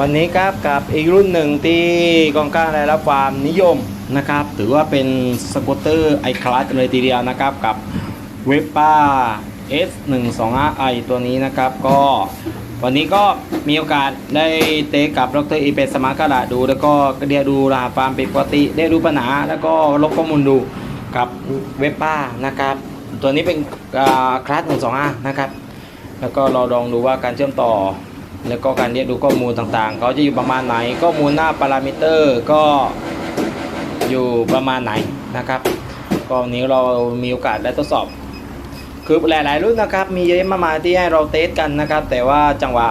วันนี้ครับกับอีกรุ่นหนึ่งที่กองกลางได้รับความนิยมนะครับถือว่าเป็นสกูตเตอร์ไอคลาสเลยทีเดียวนะครับกับเวปป้า S125i ตัวนี้นะครับก็วันนี้ก็มีโอกาสได้เตะกับดรอีเปสมาร์กระดาษดู แล้วก็เดียวดูรหัสความเป็นปกติได้รู้ปัญหา แล้วก็ลบข้อมูลดูกับเวป้านะครับตัวนี้เป็นคลาส125 นะครับ แล้วก็เราลองดูว่าการเชื่อมต่อ แล้วก็การเรียกดูข้อมูลต่างๆ เขาจะอยู่ประมาณไหนข้อมูลหน้าพารามิเตอร์ก็อยู่ประมาณไหนนะครับก็วันนี้เรามีโอกาสได้ทดสอบ คือหลายๆรุ่นนะครับ มีเยอะมากมายที่ให้เราเทสกันนะครับ แต่ว่าจังหวะ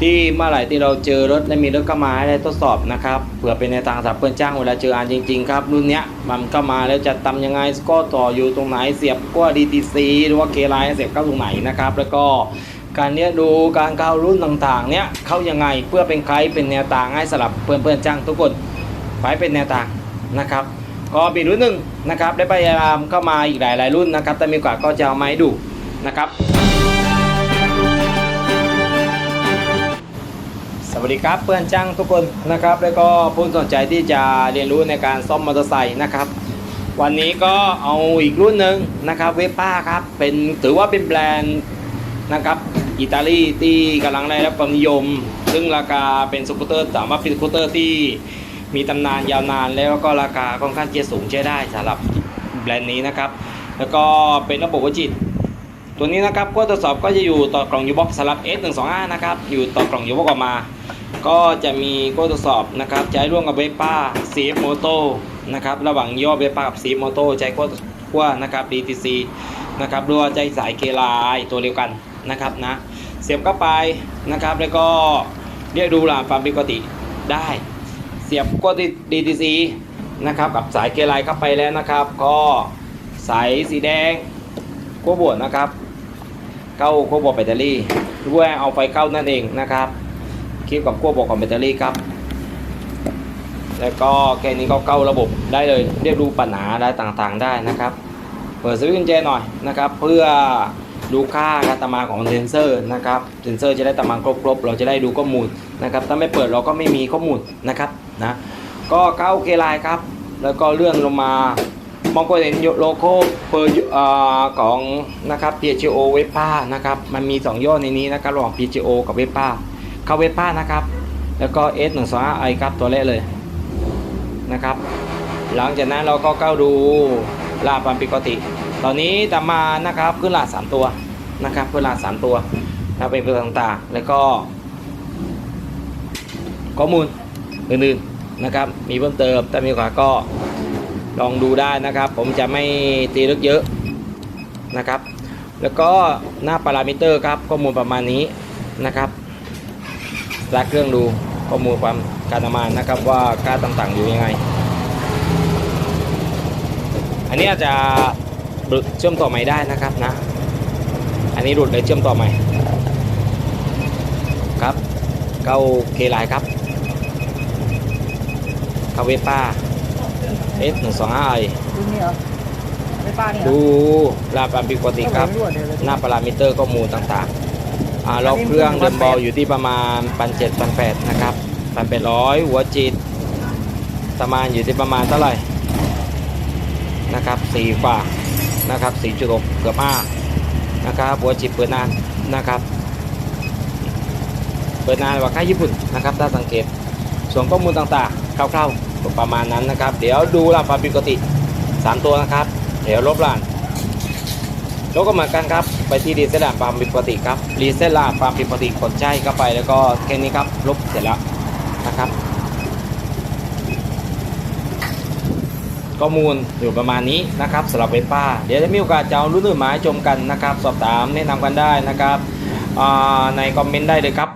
ที่เมื่อไหร่ที่เราเจอรถและมีรถเข้ามาให้ได้ทดสอบนะครับเผื่อเป็นในทางสำหรับเพื่อนจ้างเวลาเจออันจริง ๆ ครับ รุ่นเนี้ยมันเข้ามาแล้วจะทำยังไงก็ต่ออยู่ตรงไหนเสียบก็ DTC หรือว่าเคไลน์เสียบเข้าตรงไหนนะครับ แล้วก็ การเนี้ยดูการเข้ารุ่นต่างๆ เนี้ยเข้ายังไงเพื่อเป็นใครเป็นแนวทางให้สำหรับเพื่อนๆจ้างทุกคนไปเป็นแนวทางนะครับ ก็ปีรุ่นหนึ่งนะครับ ได้พยายามเข้ามาอีกหลายๆรุ่นนะครับ แต่มีโอกาก็จะเอามาให้ดูนะครับสวัสดีครับเพื่อนจ้างทุกคนนะครับ แล้วก็ผู้สนใจที่จะเรียนรู้ในการซ่อมมอเตอร์ไซค์นะครับ วันนี้ก็เอาอีกรุ่นหนึ่งนะครับเวป้าครับเป็นถือว่าเป็นแบรนด์นะครับ อิตาลีที่กำลังได้รับความนิยม ซึ่งราคาเป็นสกูตเตอร์สามารถเป็นสกูตเตอร์ที่มีตำนานยาวนานแล้วก็ราคาค่อนข้างจะสูงใช้ได้สำหรับแบรนด์นี้นะครับ แล้วก็เป็นระบบวัจิต ตัวนี้นะครับก็ทดสอบก็จะอยู่ต่อกล่องยูบ็อกสลับ S125 นะครับอยู่ต่อกล่องยูบ็อกออกมา ก็จะมีก็ทดสอบนะครับใช้ร่วมกับเวป้าซีฟโมโตนะครับระหว่างย่อเวป้ากับซีฟโมโตใช้ก็ขั้วนะครับ DTC นะครับด้วยใจสายเคลายตัวเดียวกันนะครับนะ เสียบเข้าไปนะครับ แล้วก็เรียกดูหลาความปกติได้ เสียบก็ DTC นะครับกับสายเคลายเข้าไปแล้วนะครับ ก็สายสีแดงขั้วบวกนะครับ เข้าขั้วบวกแบตเตอรี่ด้วยเอาไฟเข้านั่นเองนะครับคลิปกับขั้วบวกของแบตเตอรี่ครับ แล้วก็แค่นี้ก็เข้าระบบได้เลยเรียกดูปัญหาได้ต่างๆได้นะครับ เปิดสวิตช์กุญแจหน่อยนะครับ เพื่อ ดูค่าการทำงาของเซนเซอร์นะครับเซนเซอร์จะได้ทำงาครบๆ เราจะได้ดูข้อมูลนะครับถ้าไม่เปิดเราก็ไม่มีข้อมูลนะครับนะก็เข้าเคไลน์ครับ แล้วก็เลื่อนลงมามองก็เห็นโลโก้เปอร์ของนะครับ PHO เวป้านะครับมันมี 2ย่อในนี้นะครับระหว่าง PHO กับเวป้าเข้าเวป้านะครับ แล้วก็ S 1 2 5 i ครับตัวแรกเลยนะครับ หลังจากนั้นเราก็เข้าดูลาความปกติ ตอนนี้ตามมานะครับขึ้นลาสามตัวนะครับขึ้นลาสามตัวนะเป็นตัวต่างๆ แล้วก็ข้อมูลอื่นๆนะครับ มีเพิ่มเติมแต่มีโอกาสก็ลองดูได้นะครับ ผมจะไม่ตีลึกเยอะนะครับ แล้วก็หน้าพารามิเตอร์ครับข้อมูลประมาณนี้นะครับรักเครื่องดูข้อมูลความการทำงานนะครับว่าค่าต่างๆอยู่ยังไง อันนี้อาจจะ หลุดเชื่อมต่อใหม่ได้นะครับนะ อันนี้หลุดเลยเชื่อมต่อใหม่ครับเข้าเคไลน์ครับเข้าเวป้า S 1 2 5 i รุ่นนี้เหรอไม่ป้าเนี่ยเหรอดูลาบความปกติครับเอาไว้ด้วยเดี๋ยวหน้าพารามิเตอร์ข้อมูลต่างๆอ่าล็อกเครื่องเดิมบอลอยู่ที่ประมาณพันเจ็ดพันแปดนะครับพันแปดร้อยหัวจิตประมาณอยู่ที่ประมาณเท่าไหร่นะครับสี่กว่า นะครับสี่จุดหกเกือบห้านะครับหัวจิตเปิดนานนะครับ เปิดนานกว่าค่ายญี่ปุ่นนะครับ ถ้าสังเกต ส่วนข้อมูลต่างๆ คร่าวๆ ประมาณนั้นนะครับ เดี๋ยวดูลาคาปกติสามตัวนะครับ เดี๋ยวลบล้านแล้วก็เหมือนกันครับ ไปที่รีเซ็ตลาความผิดปกติครับรีเซ็ตลาความผิดปกติกดใช่เข้าไปแล้วก็แค่นี้ครับ ลบเสร็จแล้วนะครับ ข้อมูลอยู่ประมาณนี้นะครับสำหรับเวป้า เดี๋ยวจะมีโอกาสจะเอารุ่นอื่นมาให้ชมกันนะครับ สอบถามแนะนำกันได้นะครับในคอมเมนต์ได้เลยครับ